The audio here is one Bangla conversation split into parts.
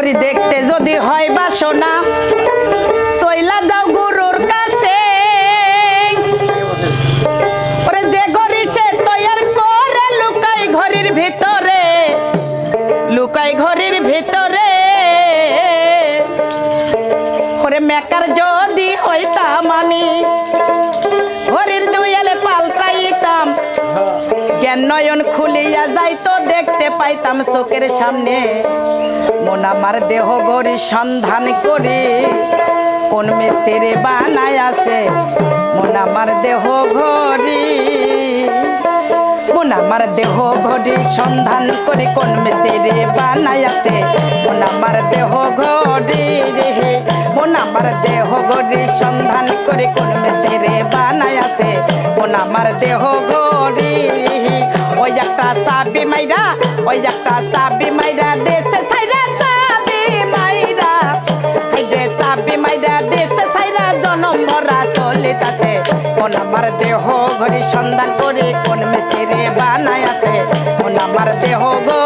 হরি দেখতে যদি হয় বাসনা সইলা দাও গুরুর কাছে। ওরে যে ঘড়ি সে তৈয়ার করে লুকাই ঘড়ির ভিতরে, লুকাই ঘড়ির ভিতরে। ওরে মেকার যদি হইতাম আমি হরির দুয়ালে পাল্টাইতাম। জ্ঞান নয়ন খুলিয়া যাইতো, দেখতে পাইতাম চোখের সামনে। মন আমার দেহ গড়ি সন্ধান করি। কোন মিস্ত্রি বানায় আছে? মন আমার দেহ ঘড়ি। মন আমার দেহ ঘড়ি সন্ধান করি। কোন মিস্ত্রি বানায় আছে? মন আমার দেহ ঘড়ি মন আমার দেহ ঘড়ি সন্ধান করি। কোন মিস্ত্রি বানায় আছে? মন আমার দেহ ঘড়ি। ওই একটা চাবি মাইরা, ওই একটা চাবি মাইরা দেশে ছাইরা, চাবি মাইরা। যে চাবি মাইরা দেশে ছাইরা জনম ভরা চলিতাছে। কোন আমার দেহ ঘড়ি সন্ধান করে কোন মেসিরে বানায় আছে। কোন আমার দেহ ঘড়ি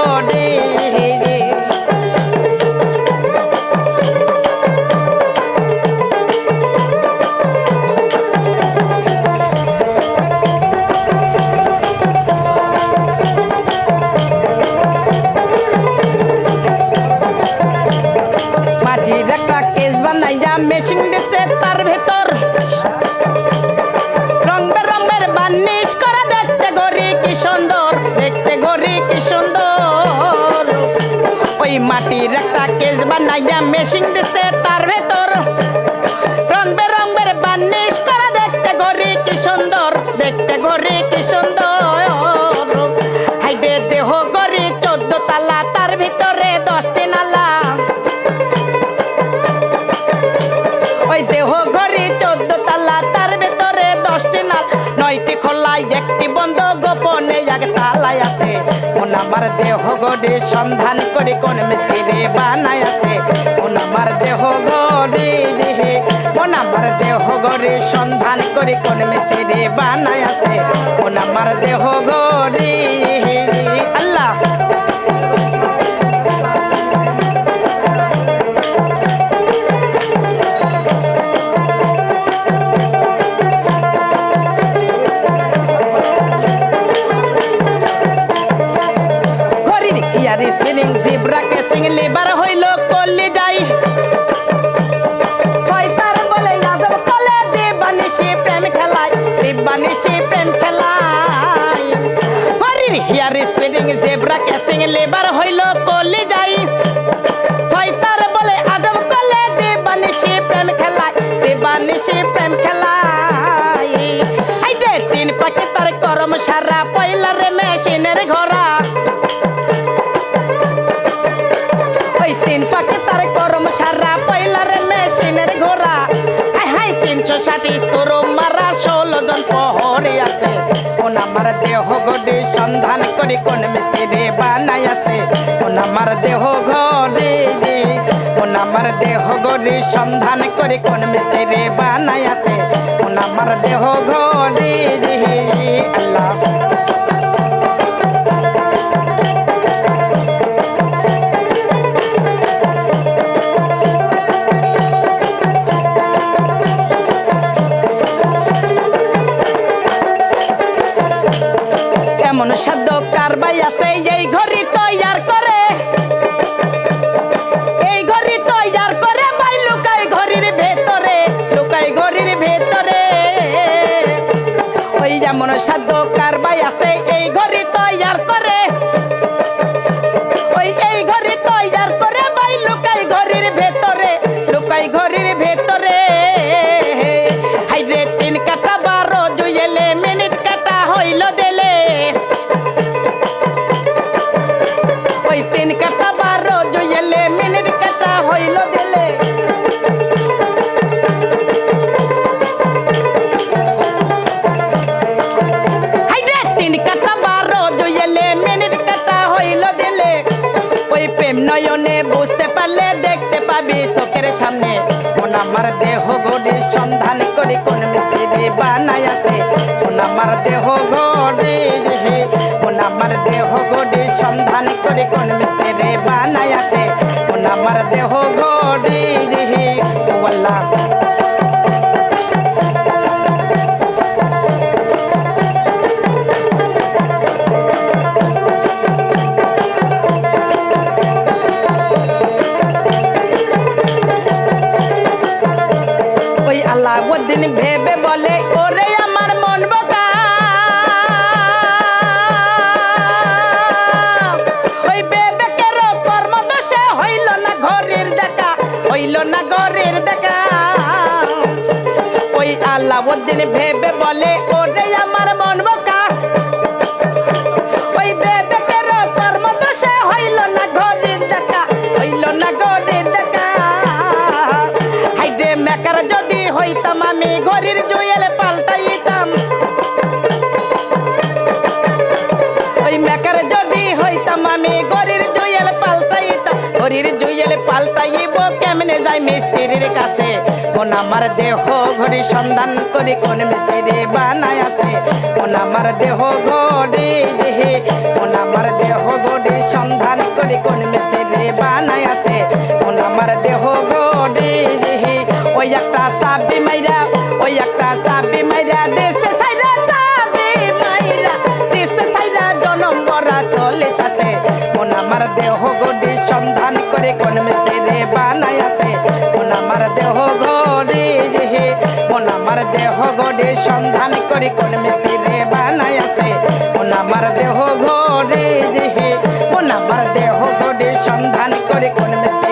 বানাইয়া তার ভেতর। রং বেরঙের বার্নিশ করা দেখতে গরি কি সুন্দর, দেখতে গরি কি সুন্দর। ওই মাটির একটা কেস বানাইয়া মেশিন দিছে তার ভেতর। রং বেরঙের বার্নিশ করা দেখতে গরি কি সুন্দর, দেখতে গরি কি সুন্দর। হাইডে দেহ গরি চোদ্দ তালা তার ভিতরে দশটি দেহ ঘড়ি চোদ্দ তালা, তার ভেতরে দশটি নাল। নয়টি খোলাই, একটি বন্ধ, গোপনে এক তালায় আছে। কোন আমার দেহ ঘড়ি, সন্ধান করে কোন মিস্ত্রি বানায় আছে। কোন আমার দেহ ঘড়ি কোন আমার দেহ ঘড়ি, সন্ধান করে কোন মিস্ত্রি বানায় আছে। কোন আমার দেহ ঘড়ি মেশিনের ঘোড়া। ওই তিন পাখি তার করম সারা, পয়লার মেশিনের ঘোড়া। হাই হাই, তিনশো ষাট তোর মারা, ষোলো জন পহরে আছে। কোন আমার দেহ গডে সন্ধান করে, কোন মিস্ত্রি বানাই আছে। কোন আমার দেহ ঘরে কোন আমার দেহ গডে সন্ধান করে, কোন মিস্ত্রি বানাই আছে। কোন আমার দেহ ঘরে আল্লাহ এমন সাধ্য কারবাই আছে, এই ঘড়ি তৈয়ার করে। এই ঘড়ি তৈয়ার করে ভাই লুকাই ঘড়ির ভেতরে, লুকাই ঘড়ির ভেতরে। ওই যেমন সাধ্য কারবাই আছে, এই ঘড়ি তৈয়ার করে। প্রেম নয়নে বুঝতে পারলে দেখতে পাবি চোখের সামনে। কোন আমার দেহ গড়ি সন্ধান করি, কোন মিস্ত্রি বানায় আছে। কোন আমার দেহ গড়ি কোন আমার দেহ গড়ি সন্ধান করি, কোন মিস্ত্রি ওই আল্লাহ দিন ভেবে বলে, ওরে আমার মন বোকা। ওই দোষে হইল না দেখা, হইল না দেখা। যদি পাল্টাইতাম। ওই যদি পাল্টাইতাম। পাল্টাইব কেমনে যাই মিস্ত্রির কাছে? কোন আমার দেহ ঘড়ি সন্ধান করে, কোন মিস্ত্রি বানায় আছে। কোন আমার দেহ ঘড়ি দেহে কোন আমার দেহ ঘড়ি সন্ধান করে, কোন মিস্ত্রি বানায় আছে। কোন আমার দেহ ঘড়ি দেহে, ওই একটা সাবি মাইরা, ওই একটা সাবি মাইরা দেশে ছাইরা সাবি মাইরা দেশে ছাইরা জনম বরা চলে তাতে। কোন আমার দেহ গডি সন্ধান করে, কোন মিস্ত্রি বানায় আছে। আমার দেহ গড়ে মন আমার দেহ গড়ে, সন্ধান করি কোন মিস্ত্রি বানাই আছে মন আমার দেহ গড়ে মন আমার দেহ গড়ে, সন্ধান করি কোন মিস্ত্রি